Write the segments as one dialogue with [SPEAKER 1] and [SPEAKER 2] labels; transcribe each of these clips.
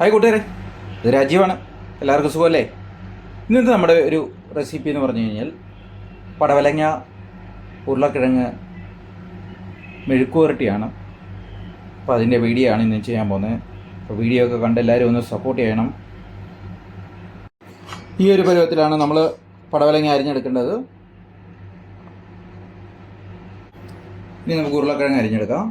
[SPEAKER 1] Hi കൂട്ടുകാരെ. ഇത് രാജീവാണ്. എല്ലാവർക്കും സുഖമല്ലേ? ഇന്നത്തെ നമ്മുടെ ഒരു റെസിപ്പി എന്ന് പറഞ്ഞു കഴിഞ്ഞാൽ പടവലങ്ങ ഉരുളക്കിഴങ്ങ് മെഴുക്കുവരട്ടിയാണ്. അപ്പോൾ അതിന്റെ വീഡിയോ ആണ് ഇന്ന് ചെയ്യാൻ പോകുന്നത്. അപ്പോൾ വീഡിയോ ഒക്കെ കണ്ട് എല്ലാവരും ഒന്ന് സപ്പോർട്ട് ചെയ്യണം. ഈ ഒരു പരുവത്തിലാണ് നമ്മൾ പടവലങ്ങ അരിഞ്ഞെടുക്കേണ്ടത്. ഇനി നമുക്ക് ഉരുളക്കിഴങ്ങ് അരിഞ്ഞെടുക്കാം.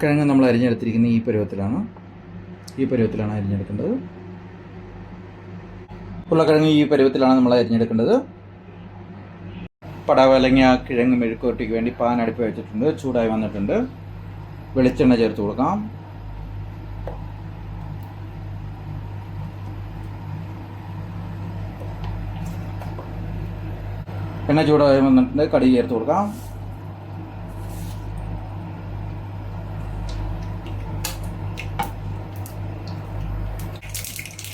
[SPEAKER 1] കിഴങ്ങ് നമ്മൾ അരിഞ്ഞെടുത്തിരിക്കുന്നത് ഈ പരുവത്തിലാണ്. ഈ പരുവത്തിലാണ് അരിഞ്ഞെടുക്കേണ്ടത്. ഉരുളക്കിഴങ്ങ് ഈ പരുവത്തിലാണ് നമ്മൾ അരിഞ്ഞെടുക്കേണ്ടത്. പടവലങ്ങ കിഴങ്ങ് മെഴുക്കുവരട്ടിക്ക് വേണ്ടി പാൻ അടുപ്പ് വെച്ചിട്ടുണ്ട്. ചൂടായി വന്നിട്ടുണ്ട്. വെളിച്ചെണ്ണ ചേർത്ത് കൊടുക്കാം. എണ്ണ ചൂടായി വന്നിട്ടുണ്ട്. കടി ചേർത്ത് കൊടുക്കാം.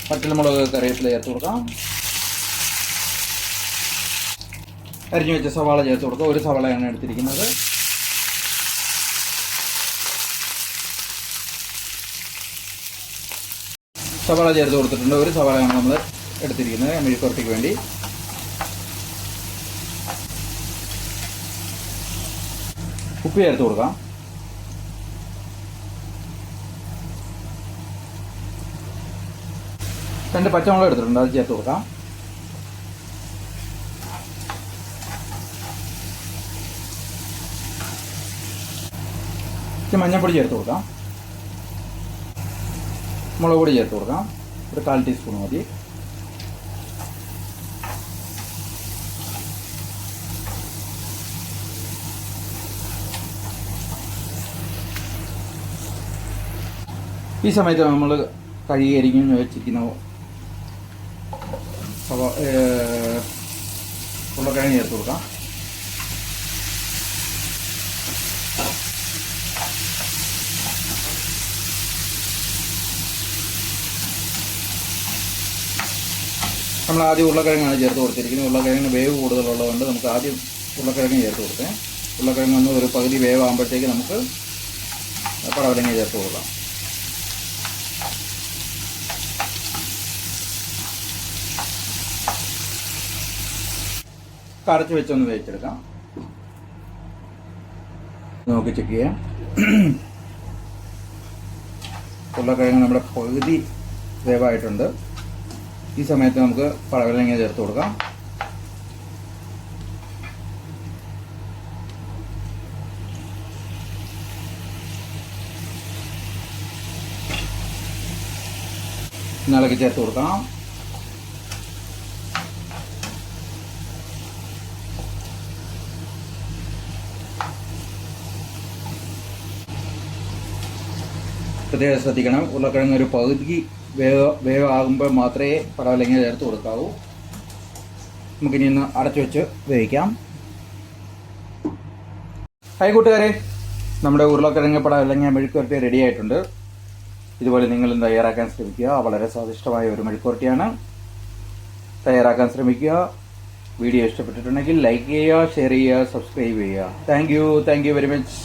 [SPEAKER 1] പച്ചമുളക് കറിവേപ്പില ചേർത്ത് കൊടുക്കാം. അരിഞ്ഞു വെച്ച സവാള ചേർത്ത് കൊടുക്കുക ഒരു സവാളയാണ് എടുത്തിരിക്കുന്നത്. സവാള ചേർത്ത് കൊടുത്തിട്ടുണ്ട്. ഒരു സവാളയാണ് നമ്മൾ എടുത്തിരിക്കുന്നത്. മെഴുക്കുറട്ടിക്ക് വേണ്ടി. ഉപ്പ് ചേർത്ത് കൊടുക്കാം. രണ്ട് പച്ചമുളക് എടുത്തിട്ടുണ്ട് അത് ചേർത്ത് കൊടുക്കാം. ഇച്ചിരി മഞ്ഞൾപ്പൊടി ചേർത്ത് കൊടുക്കാം. മുളക് പൊടി ചേർത്ത് കൊടുക്കാം. ഒരു കാൽ ടീസ്പൂൺ മതി. ഈ സമയത്ത് നമ്മൾ കഴുകി അരിഞ്ഞ് വെച്ചിരിക്കുന്ന ഉരുളക്കിഴങ്ങ് ചേർത്ത് കൊടുക്കാം. നമ്മൾ ആദ്യം ഉരുളക്കിഴങ്ങാണ് ചേർത്ത് കൊടുത്തിരിക്കുന്നത്. ഉരുളക്കിഴങ്ങിന് വേവ് കൂടുതലുള്ളതുകൊണ്ട് നമുക്ക് ആദ്യം ഉരുളക്കിഴങ്ങ് ചേർത്ത് കൊടുത്തേ. ഉരുളക്കിഴങ്ങ് ഒന്ന് ഒരു പകുതി വേവാകുമ്പോഴത്തേക്ക് നമുക്ക് പടവലങ്ങ ചേർത്ത് കൊടുക്കാം. കടച്ച് വെച്ചൊന്ന് വേവിച്ചെടുക്കാം. നോക്കി ചെക്ക് ചെയ്യാം. ഉരുളക്കിഴങ്ങ് നമ്മുടെ പകുതി വേവായിട്ടുണ്ട്. ഈ സമയത്ത് നമുക്ക് പടവലങ്ങ ചേർത്ത് കൊടുക്കാം. ഇളക്കി ചേർത്ത് കൊടുക്കാം. പ്രത്യേകം ശ്രദ്ധിക്കണം. ഉരുളക്കിഴങ്ങ് ഒരു പകുതി വേവ വേവാകുമ്പോൾ മാത്രമേ പടവലങ്ങ ചേർത്ത് കൊടുക്കാവൂ. നമുക്കിനി ഒന്ന് അടച്ചു വെച്ച് വേവിക്കാം. ഹൈ കൂട്ടുകാരെ നമ്മുടെ ഉരുളക്കിഴങ്ങ് പടവലങ്ങ മെഴുക്കുരട്ടി റെഡി ആയിട്ടുണ്ട്. ഇതുപോലെ നിങ്ങളും തയ്യാറാക്കാൻ ശ്രമിക്കുക. വളരെ സ്വാദിഷ്ടമായ ഒരു മെഴുക്കുരട്ടിയാണ് തയ്യാറാക്കാൻ ശ്രമിക്കുക. വീഡിയോ ഇഷ്ടപ്പെട്ടിട്ടുണ്ടെങ്കിൽ ലൈക്ക് ചെയ്യുക ഷെയർ ചെയ്യുക സബ്സ്ക്രൈബ് ചെയ്യുക. Thank you thank you very much